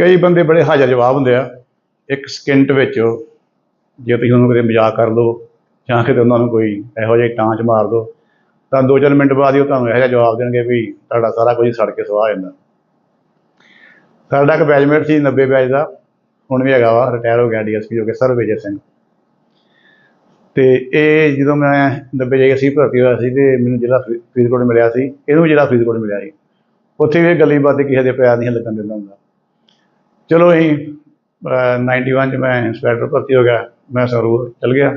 ਕਈ ਬੰਦੇ ਬੜੇ ਹਾਜ਼ਰ ਜਵਾਬ ਹੁੰਦੇ ਆ। ਇੱਕ ਸਕਿੰਟ ਵਿੱਚ ਜੇ ਤੁਸੀਂ ਉਹਨਾਂ ਨੂੰ ਕਦੇ ਮਜ਼ਾਕ ਕਰ ਲਓ ਜਾਂ ਕਿਤੇ ਉਹਨਾਂ ਨੂੰ ਕੋਈ ਇਹੋ ਜਿਹੀ ਟਾਂਚ ਮਾਰ ਦਿਓ ਤਾਂ ਦੋ ਚਾਰ ਮਿੰਟ ਬਾਅਦ ਹੀ ਉਹ ਤੁਹਾਨੂੰ ਇਹੋ ਜਿਹਾ ਜਵਾਬ ਦੇਣਗੇ ਵੀ ਤੁਹਾਡਾ ਸਾਰਾ ਕੁਝ ਸੜ ਕੇ ਸੁਆਹ ਹੋ ਜਾਂਦਾ। ਸਾਡਾ ਇੱਕ ਬੈਚਮੇਟ ਸੀ 90 ਬੈਚ ਦਾ, ਹੁਣ ਵੀ ਹੈਗਾ ਵਾ ਰਿਟਾਇਰ ਹੋ ਗਿਆ ਡੀਐਸਪੀ ਹੋ ਗਿਆ ਸਰ ਵਿਜੇ ਸਿੰਘ। ਤੇ ਇਹ ਜਦੋਂ ਮੈਂ 90 ਜਾਈ ਸੀ ਭਰਤੀ ਹੋਇਆ ਸੀ ਤੇ ਮੈਨੂੰ ਜ਼ਿਲ੍ਹਾ ਫਰੀ- ਫਰੀਦਕੋਟ ਮਿਲਿਆ ਸੀ, ਇਹਨੂੰ ਵੀ ਜ਼ਿਲ੍ਹਾ ਫਰੀਦਕੋਟ ਮਿਲਿਆ ਸੀ। ਉੱਥੇ ਵੀ ਇਹ ਗੱਲੀ ਬਾਤ ਕਿਸੇ ਦੇ ਪਿਆਰ ਨਹੀਂ ਲੱਗਣ ਦਿੰਦਾ ਹੁੰਦਾ। ਚਲੋ ਅਸੀਂ, ਅਹ 91 ਚ ਮੈਂ ਇੰਸਪੈਕਟਰ ਭਰਤੀ ਹੋ ਗਿਆ, ਮੈਂ ਸਰੂਰ ਚਲ ਗਿਆ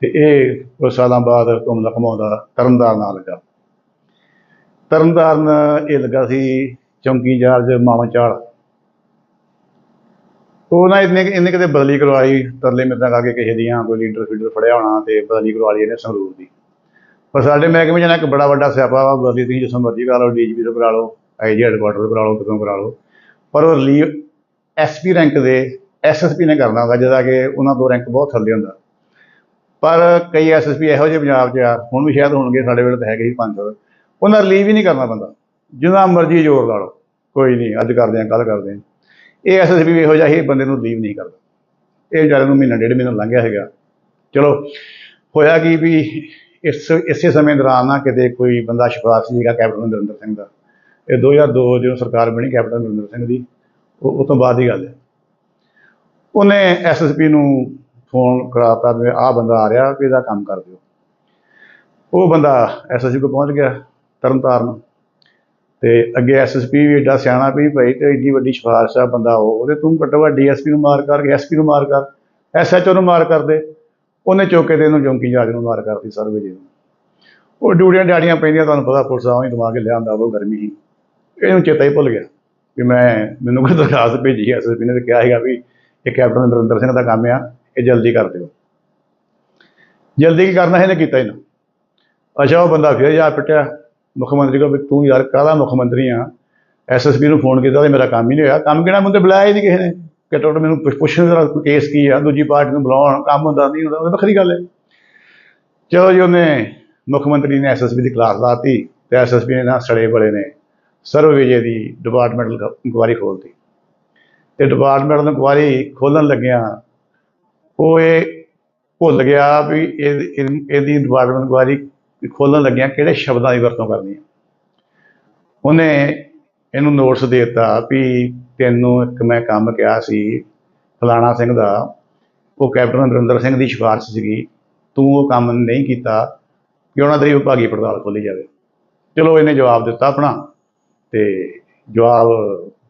ਤੇ ਇਹ ਕੁਝ ਸਾਲਾਂ ਬਾਅਦ ਘੁੰਮਦਾ ਘਮਾਉਂਦਾ ਤਰਨਤਾਰਨ ਨਾਲ ਲੱਗਾ। ਤਰਨਤਾਰਨ ਇਹ ਲੱਗਾ ਸੀ ਚੌਂਕੀ ਚਾਰਜ ਮਾਮਾ ਚਾਲ। ਉਹ ਨਾ ਇਹਨੇ ਇਹਨੇ ਕਿਤੇ ਬਦਲੀ ਕਰਵਾਈ, ਤਰਲੇ ਮਿੱਦਾਂ ਕਰਕੇ ਕਿਸੇ ਦੀਆਂ ਕੋਈ ਲੀਡਰ ਫੀਡਰ ਫੜਿਆ ਹੋਣਾ ਤੇ ਬਦਲੀ ਕਰਵਾ ਲਈ ਇਹਨੇ ਸੰਗਰੂਰ ਦੀ। ਪਰ ਸਾਡੇ ਮਹਿਕਮੇ 'ਚ ਇੱਕ ਬੜਾ ਵੱਡਾ ਸਿਆਪਾ ਵਾ, ਬਦਲੀ ਤੁਸੀਂ ਜਿਸ ਮਰਜ਼ੀ ਕਰਾ ਲਓ, ਡੀਜੀਪੀ ਤੋਂ ਕਰਾ ਲਓ ਆਈਜੀ ਹੈਡਕੁਆਟਰ ਤੋਂ ਕਰਾ ਲਓ, ਕਿਤੋਂ ਕਰਾ ਲਓ। ਪਰ ਉਹ ਰਿਲੀਵ ਐਸਪੀ ਰੈਂਕ ਦੇ ਐਸਐਸਪੀ ਨੇ ਕਰਨਾ ਹੁੰਦਾ ਜਿਹਦਾ ਕਿ ਉਹਨਾਂ ਤੋਂ ਰੈਂਕ ਬਹੁਤ ਥੱਲੇ ਹੁੰਦਾ। ਪਰ ਕਈ ਐਸਐਸਪੀ ਇਹੋ ਜਿਹੇ ਪੰਜਾਬ 'ਚ ਆ, ਹੁਣ ਵੀ ਸ਼ਾਇਦ ਹੋਣਗੇ, ਸਾਡੇ ਵੇਲੇ ਤਾਂ ਹੈਗੇ ਸੀ ਪੰਜ ਸੌ ਉਹਨਾਂ ਰਿਲੀਵ ਹੀ ਨਹੀਂ ਕਰਨਾ ਬੰਦਾ। ਜਿੰਨਾ ਮਰਜ਼ੀ ਜ਼ੋਰ ਲਾ ਲਓ, ਕੋਈ ਨਹੀਂ, ਅੱਜ ਕਰਦੇ ਆ ਕੱਲ ਕਰਦੇ ਆ ਇਹ ਐਸਐਸਪੀ ਇਹੋ ਜਿਹਾ ਹੀ ਬੰਦੇ ਨੂੰ ਲੀਵ ਨਹੀਂ ਕਰਦਾ। ਇਹ ਵਿਚਾਰੇ ਨੂੰ ਮਹੀਨਾ, ਡੇਢ ਮਹੀਨਾ ਲੰਘਿਆ ਹੈਗਾ ਚਲੋ, ਹੋਇਆ ਕਿ ਵੀ ਇਸ, ਇਸੇ ਸਮੇਂ ਦੌਰਾਨ ਨਾ ਕਿਤੇ ਕੋਈ ਬੰਦਾ ਸਿਫਾਰਸ਼ ਸੀਗਾ ਕੈਪਟਨ ਅਮਰਿੰਦਰ ਸਿੰਘ ਦਾ। ਇਹ 2002 ਜਦੋਂ ਸਰਕਾਰ ਬਣੀ ਕੈਪਟਨ ਅਮਰਿੰਦਰ ਸਿੰਘ ਦੀ ਉਹ ਉਹ ਤੋਂ ਬਾਅਦ ਦੀ ਗੱਲ ਹੈ। ਉਹਨੇ ਐਸਐਸਪੀ ਨੂੰ ਫੋਨ ਕਰਾਤਾ ਵੀ ਆਹ ਬੰਦਾ ਆ ਰਿਹਾ, ਵੀ ਇਹਦਾ ਕੰਮ ਕਰ ਦਿਓ। ਉਹ ਬੰਦਾ ਐਸਐਸਪੀ ਕੋਲ ਪਹੁੰਚ ਗਿਆ ਤਰਨਤਾਰਨ। ਤੇ ਅੱਗੇ ਐਸਐਸਪੀ ਵੀ ਏਡਾ ਸਿਆਣਾ ਵੀ ਭਾਈ ਤੇ ਏਡੀ ਵੱਡੀ ਸਿਫਾਰਿਸ਼ ਆ ਬੰਦਾ ਉਹ, ਉਹਦੇ ਤੂੰ ਘੱਟੋ ਘੱਟ ਡੀਐਸਪੀ ਨੂੰ ਮਾਰ ਕਰ ਐਸਪੀ ਨੂੰ ਮਾਰ ਕਰ ਐਸਐਚਓ ਨੂੰ ਮਾਰ ਕਰ ਦੇ। ਉਹਨੇ ਚੌਕੇ ਤੇ ਇਹਨੂੰ ਚੌਂਕੀ ਜੱਜ ਨੂੰ ਮਾਰ ਕਰਤੀ ਸਰ ਵਿਜੇ ਨੂੰ। ਉਹ ਡਿਊਟੀਆਂ ਡਾੜੀਆਂ ਪੈਂਦੀਆਂ, ਤੁਹਾਨੂੰ ਪਤਾ ਪੁਲਿਸ ਆਉਂ ਹੀ ਦਿਮਾਗ ਹਿੱਲਿਆ ਹੁੰਦਾ ਉਹ ਗਰਮੀ ਸੀ। ਇਹਨੂੰ ਚੇਤਾ ਹੀ ਭੁੱਲ ਗਿਆ। ਵੀ ਮੈਂ ਮੈਨੂੰ ਕੋਈ ਦਰਖਾਸਤ ਭੇਜੀ ਐਸਐਸਪੀ ਨੇ ਤੇ ਕਿਹਾ ਹੈਗਾ ਵੀ ਇਹ ਕੈਪਟਨ ਨਰਿੰਦਰ ਸਿੰਘ ਦਾ ਕੰਮ ਆ, ਇਹ ਜਲਦੀ ਕਰ ਦਿਓ। ਜਲਦੀ ਕੀ ਕਰਨਾ ਇਹਨੇ ਕੀਤਾ ਹੀ ਅੱਛਾ, ਉਹ ਬੰਦਾ ਫਿਰ ਜਾ ਪਿੱਟਿਆ। ਮੁੱਖ ਮੰਤਰੀ ਕੋਲ ਵੀ ਤੂੰ ਯਾਰ ਕਾਹਦਾ ਮੁੱਖ ਮੰਤਰੀ ਆ ਐਸਐਸਪੀ ਨੂੰ ਫੋਨ ਕੀਤਾ ਤੇ ਮੇਰਾ ਕੰਮ ਹੀ ਨਹੀਂ ਹੋਇਆ। ਕੰਮ ਕਿਹੜਾ ਮੈਨੂੰ ਤੇ ਬੁਲਾਇਆ ਹੀ ਨਹੀਂ ਕਿਸੇ ਨੇ? ਘੱਟੋ ਘੱਟ ਮੈਨੂੰ ਪੁੱਛ- ਪੁੱਛਣ ਦਾ ਕੇਸ ਕੀ ਆ? ਦੂਜੀ ਪਾਰਟੀ ਨੂੰ ਬੁਲਾਉਣ, ਕੰਮ ਹੁੰਦਾ ਨਹੀਂ ਹੁੰਦਾ, ਉਹ ਵੱਖਰੀ ਗੱਲ ਹੈ। ਚਲੋ ਜੀ, ਉਹਨੇ ਮੁੱਖ ਮੰਤਰੀ ਨੇ ਐਸਐਸਪੀ ਦੀ ਕਲਾਸ ਲਾਤੀ ਤੇ ਐਸਐਸਪੀ ਨੇ ਨਾ ਸੜੇ ਬੜੇ ਨੇ। ਸਰਵ ਵਿਜੇ ਦੀ ਡਿਪਾਰਟਮੈਂਟਲ ਇਨਕੁਆਰੀ ਖੋਲਤੀ। ਤੇ ਡਿਪਾਰਟਮੈਂਟਲ ਇਨਕੁਆਰੀ ਖੋਲਣ ਲੱਗਿਆ, ਉਹ ਇਹ ਭੁੱਲ ਗਿਆ ਵੀ ਇਹ ਇਹਦੀ ਡਿਪਾਰਟਮੈਂਟ ਇਨਕੁਆਰੀ ਖੋਲਣ ਲੱਗਿਆ ਕਿਹੜੇ ਸ਼ਬਦਾਂ ਦੀ ਵਰਤੋਂ ਕਰਨੀ ਹੈ। ਉਹਨੇ ਇਹਨੂੰ ਨੋਟਸ ਦੇ ਦਿੱਤਾ ਵੀ ਤੈਨੂੰ ਇੱਕ ਮੈਂ ਕੰਮ ਕਿਹਾ ਸੀ, ਫਲਾਣਾ ਸਿੰਘ ਦਾ, ਉਹ ਕੈਪਟਨ ਅਮਰਿੰਦਰ ਸਿੰਘ ਦੀ ਸਿਫਾਰਿਸ਼ ਸੀਗੀ, ਤੂੰ ਉਹ ਕੰਮ ਨਹੀਂ ਕੀਤਾ ਕਿ ਉਹਨਾਂ ਦੀ ਵਿਭਾਗੀ ਪੜਤਾਲ ਖੋਲੀ ਜਾਵੇ। ਚਲੋ ਇਹਨੇ ਜਵਾਬ ਦਿੱਤਾ ਆਪਣਾ। ਤੇ ਜਵਾਬ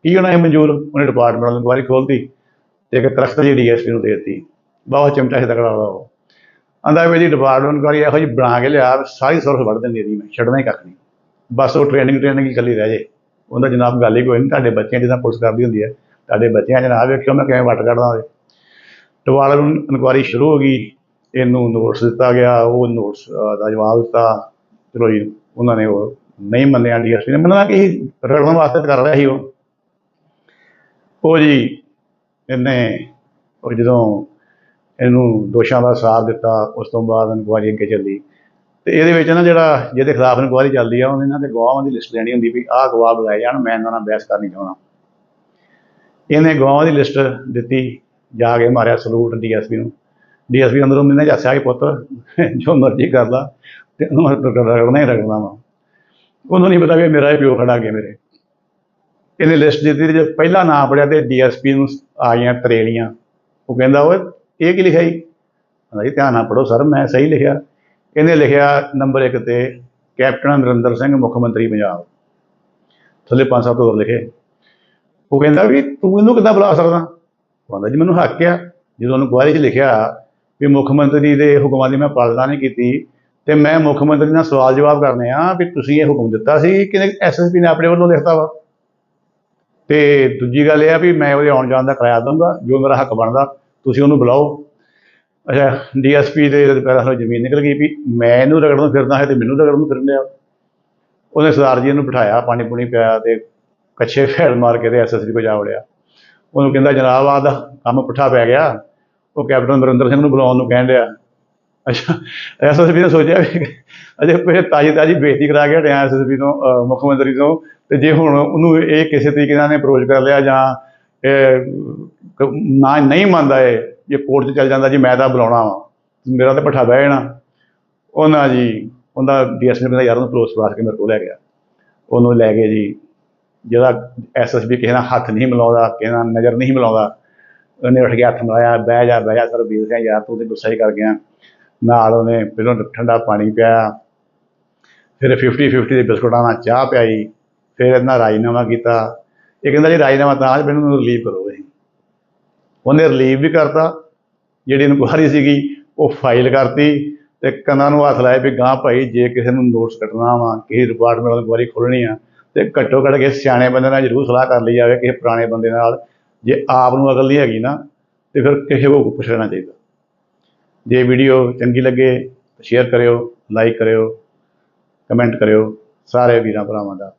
ਕੀ ਹੋਣਾ ਹੈ ਮਨਜ਼ੂਰ? ਉਹਨੇ ਡਿਪਾਰਟਮੈਂਟ ਨੂੰ ਇਨਕੁਆਰੀ ਖੋਲਤੀ ਤੇ ਇੱਕ ਤਰਖਤ ਜੀ ਡੀਐਸਪੀ ਨੂੰ ਦੇ ਦਿੱਤੀ। ਬਹੁਤ ਚਮਚਾ ਸੀ ਤਕੜਾ ਉਹ। ਆਂਦਾ ਵੀ ਜੀ ਡਿਪਾਰਟਮੈਂਟ ਇਨਕੁਆਇਰੀ ਇਹੋ ਜਿਹੀ ਬਣਾ ਕੇ ਲਿਆ ਸਾਰੀ ਸੁਰਖ ਵੜ ਦਿੰਦੀ ਇਹਦੀ ਮੈਂ, ਛੱਡਣਾ ਹੀ ਕੱਖ ਨਹੀਂ। ਬਸ ਉਹ ਟ੍ਰੇਨਿੰਗ ਟ੍ਰੇਨਿੰਗ ਹੀ ਇਕੱਲੀ ਰਹਿ ਜੇ। ਉਹਦਾ ਜਨਾਬ ਗੱਲ ਹੀ ਕੋਈ ਨਹੀਂ, ਤੁਹਾਡੇ ਬੱਚਿਆਂ ਜਿੱਦਾਂ ਪੁਲਿਸ ਕਰਦੀ ਹੁੰਦੀ ਹੈ। ਤੁਹਾਡੇ ਬੱਚਿਆਂ ਜਨਾਬ ਵੇਖਿਓ ਮੈਂ ਕਿਵੇਂ ਵੱਟ ਕੱਢਦਾ ਹੋਵੇ ਡਿਪਾਰਟਮੈਂਟ ਇਨਕੁਆਇਰੀ ਸ਼ੁਰੂ ਹੋ ਗਈ, ਇਹਨੂੰ ਨੋਟਸ ਦਿੱਤਾ ਗਿਆ, ਉਹ ਨੋਟਸ ਦਾ ਜਵਾਬ ਦਿੱਤਾ। ਚਲੋ ਜੀ, ਉਹਨਾਂ ਨੇ ਉਹ ਨਹੀਂ ਮੰਨਿਆ ਡੀਐਸਪੀ ਨੇ। ਮੰਨਣਾ ਕਿ ਰਗੜਨ ਵਾਸਤੇ ਕਰ ਰਿਹਾ ਸੀ ਉਹ। ਉਹ ਜੀ ਇਹਨੇ, ਉਹ ਜਦੋਂ ਇਹਨੂੰ ਦੋਸ਼ਾਂ ਦਾ ਸਾਥ ਦਿੱਤਾ, ਉਸ ਤੋਂ ਬਾਅਦ ਇਨਕੁਆਰੀ ਅੱਗੇ ਚੱਲੀ। ਤੇ ਇਹਦੇ ਵਿੱਚ ਨਾ ਜਿਹੜਾ, ਜਿਹਦੇ ਖਿਲਾਫ ਇਨਕੁਆਰੀ ਚੱਲਦੀ ਆ, ਉਹਨਾਂ ਦੇ ਗਵਾਹਾਂ ਦੀ ਲਿਸਟ ਲੈਣੀ ਹੁੰਦੀ ਵੀ ਆਹ ਗਵਾਹ ਬੁਲਾਏ ਜਾਣ, ਮੈਂ ਇਹਨਾਂ ਨਾਲ ਬਹਿਸ ਕਰਨੀ ਚਾਹੁੰਦਾ। ਇਹਨੇ ਗਵਾਹਾਂ ਦੀ ਲਿਸਟ ਦਿੱਤੀ, ਜਾ ਕੇ ਮਾਰਿਆ ਸਲੂਟ ਡੀਐਸਪੀ ਨੂੰ। ਡੀਐਸਪੀ ਅੰਦਰੋਂ ਮੈਨੇ ਦੱਸਿਆ ਕਿ ਪੁੱਤ, ਜੋ ਮਰਜ਼ੀ ਕਰ ਲਾ, ਤੇ ਉਹਨੂੰ ਰਗੜਨਾ ਹੀ ਰਗੜਨਾ ਵਾ। ਉਹਨੂੰ ਨਹੀਂ ਪਤਾ ਵੀ ਮੇਰਾ ਹੀ ਪਿਓ ਖੜਾ ਗਿਆ ਮੇਰੇ ਇਹਨੇ ਲਿਸਟ ਦਿੱਤੀ ਤੇ ਜੇ ਪਹਿਲਾ ਨਾਮ ਪੜਿਆ ਤੇ ਡੀਐਸਪੀ ਨੂੰ ਆ ਗਈਆਂ ਤਰੇਲੀਆਂ। ਉਹ ਕਹਿੰਦਾ, ਓਏ, ਇਹ ਕੀ ਲਿਖਿਆ ਜੀ? ਕਹਿੰਦਾ, ਜੀ, ਧਿਆਨ ਨਾਲ ਪੜੋ ਸਰ, ਮੈਂ ਸਹੀ ਲਿਖਿਆ। ਇਹਨੇ ਲਿਖਿਆ ਨੰਬਰ 1 ਤੇ, ਕੈਪਟਨ ਨਰਿੰਦਰ ਸਿੰਘ, ਮੁੱਖ ਮੰਤਰੀ ਪੰਜਾਬ। ਥੱਲੇ ਪੰਜ ਸੱਤ ਹੋਰ ਲਿਖੇ। ਉਹ ਕਹਿੰਦਾ ਵੀ, ਤੂੰ ਇਹਨੂੰ ਕਿੱਦਾਂ ਬੁਲਾ ਸਕਦਾ? ਉਹ ਕਹਿੰਦਾ, ਜੀ, ਮੈਨੂੰ ਹੱਕ ਆ। ਜਦੋਂ ਉਹਨੂੰ ਕੁਆਰੀ 'ਚ ਲਿਖਿਆ ਵੀ ਮੁੱਖ ਮੰਤਰੀ ਦੇ ਹੁਕਮਾਂ ਦੀ ਮੈਂ ਪਾਲਣਾ ਨਹੀਂ ਕੀਤੀ ਤੇ ਮੈਂ ਮੁੱਖ ਮੰਤਰੀ ਨਾਲ ਸਵਾਲ ਜਵਾਬ ਕਰਨੇ ਆ ਵੀ ਤੁਸੀਂ ਇਹ ਹੁਕਮ ਦਿੱਤਾ ਸੀ ਕਿ ਐਸਐਸਪੀ ਨੇ ਆਪਣੇ ਵੱਲੋਂ ਲਿਖਤਾ ਵਾ? ਤੇ ਦੂਜੀ ਗੱਲ ਇਹ ਆ ਵੀ ਮੈਂ ਉਹਦੇ ਆਉਣ ਜਾਣ ਦਾ ਕਿਰਾਇਆ ਦਊਂਗਾ, ਜੋ ਮੇਰਾ ਹੱਕ ਬਣਦਾ, ਤੁਸੀਂ ਉਹਨੂੰ ਬੁਲਾਓ। ਅੱਛਾ ਡੀਐਸਪੀ ਦੇ ਪੈਰਾਂ ਤੋਂ ਜ਼ਮੀਨ ਨਿਕਲ ਗਈ ਵੀ ਮੈਂ ਇਹਨੂੰ ਰਗੜਨ ਫਿਰਦਾ ਹੈ ਤੇ ਮੈਨੂੰ ਰਗੜਨ ਨੂੰ ਫਿਰਨ ਡਿਆ ਉਹਨੇ ਸਰਦਾਰ ਜੀ ਨੂੰ ਬਿਠਾਇਆ, ਪਾਣੀ ਪੂਣੀ ਪਿਆਇਆ ਤੇ ਕੱਛੇ ਫੈਲ ਮਾਰ ਕੇ ਤੇ ਐਸਐਸਪੀ ਕੋ ਜਾ ਵੜਿਆ। ਉਹਨੂੰ ਕਹਿੰਦਾ, ਜਨਾਬ, ਆਹ ਦਾ ਕੰਮ ਪੁੱਠਾ ਪੈ ਗਿਆ। ਉਹ ਕੈਪਟਨ ਨਰਿੰਦਰ ਸਿੰਘ ਨੂੰ ਬੁਲਾਉਣ ਨੂੰ ਕਹਿਣ ਰਿਹਾ ਅੱਛਾ ਐਸਐਸਪੀ ਨੇ ਸੋਚਿਆ ਵੀ ਅਜੇ ਪਹਿਲੇ ਤਾਜੀ ਤਾਜੀ ਬੇਇੱਜ਼ਤੀ ਕਰਾ ਕੇ ਹਟਿਆ ਐਸਐਸਪੀ ਤੋਂ ਮੁੱਖ ਮੰਤਰੀ ਤੋਂ, ਤੇ ਜੇ ਹੁਣ ਉਹਨੂੰ ਇਹ ਕਿਸੇ ਤਰੀਕੇ ਨਾਲ ਨੇ ਅਪਰੋਚ ਕਰ ਲਿਆ ਜਾਂ ਨਾ ਨਹੀਂ ਮੰਨਦਾ ਇਹ, ਜੇ ਕੋਰਟ 'ਚ ਚੱਲ ਜਾਂਦਾ ਜੀ ਮੈਂ ਤਾਂ ਬੁਲਾਉਣਾ ਵਾ, ਮੇਰਾ ਤਾਂ ਪੱਠਾ ਬਹਿ ਜਾਣਾ। ਉਹਨਾਂ ਜੀ, ਉਹਦਾ ਡੀਐਸਪੀ ਦਾ ਯਾਰ ਉਹਨੂੰ ਪਲੋਸ ਬਾਸ ਕੇ ਮੇਰੇ ਕੋਲ ਲੈ ਗਿਆ। ਉਹਨੂੰ ਲੈ ਕੇ ਜੀ, ਜਿਹੜਾ ਐਸਐਸਪੀ ਕਿਸੇ ਨਾਲ ਹੱਥ ਨਹੀਂ ਮਿਲਾਉਂਦਾ, ਕਿਸੇ ਨਾਲ ਨਜ਼ਰ ਨਹੀਂ ਮਿਲਾਉਂਦਾ, ਉਹਨੇ ਉੱਠ ਕੇ ਹੱਥ ਮਿਲਾਇਆ, ਬਹਿ ਜਾ ਬਹਿ ਜਾ, ਸਰ ਵੀਰ ਸਿੰਘ ਯਾਰ ਤੂੰ ਤੇ ਗੁੱਸਾ ਹੀ ਕਰ ਗਿਆ। ਨਾਲ ਉਹਨੇ ਪਹਿਲਾਂ ਠੰਡਾ ਪਾਣੀ ਪਿਆ ਫਿਰ 50 50 ਦੇ ਬਿਸਕੁਟਾਂ ਨਾਲ ਚਾਹ ਪਿਆਈ। ਫਿਰ ਇਹਨਾਂ ਰਾਜਨਾਮਾ ਕੀਤਾ। ਇਹ ਕਹਿੰਦਾ ਜੀ, ਰਾਜਨਾਮਾ ਤਾਂ ਅੱਜ ਮੈਨੂੰ ਰਿਲੀਵ ਕਰੋ ਤੁਸੀਂ। ਉਹਨੇ ਰਿਲੀਵ ਵੀ ਕਰਤਾ। ਜਿਹੜੀ ਇਨਕੁਆਰੀ ਸੀਗੀ, ਉਹ ਫਾਈਲ ਕਰਤੀ ਤੇ ਕੰਨਾਂ ਨੂੰ ਹੱਥ ਲਾਇਆ ਵੀ ਗਾਂ ਭਾਈ, ਜੇ ਕਿਸੇ ਨੂੰ ਨੋਟਸ ਕੱਟਣਾ ਵਾ, ਕਿਸੇ ਡਿਪਾਰਟਮੈਂਟ ਦੀ ਇਨਕੁਆਰੀ ਖੋਲਣੀ ਆ, ਤੇ ਘੱਟੋ ਘੱਟ ਕਿਸੇ ਸਿਆਣੇ ਬੰਦੇ ਨਾਲ ਜ਼ਰੂਰ ਸਲਾਹ ਕਰ ਲਈ ਜਾਵੇ, ਕਿਸੇ ਪੁਰਾਣੇ ਬੰਦੇ ਨਾਲ। ਜੇ ਆਪ ਨੂੰ ਅਕਲ ਨਹੀਂ ਹੈਗੀ ਨਾ, ਤੇ ਫਿਰ ਕਿਸੇ ਕੋਲ ਪੁੱਛ ਚਾਹੀਦਾ। ਜੇ ਵੀਡੀਓ ਚੰਗੀ ਲੱਗੇ ਸ਼ੇਅਰ ਕਰਿਓ ਲਾਈਕ ਕਰਿਓ ਕਮੈਂਟ ਕਰਿਓ ਸਾਰੇ ਵੀਰਾਂ ਭਰਾਵਾਂ ਦਾ।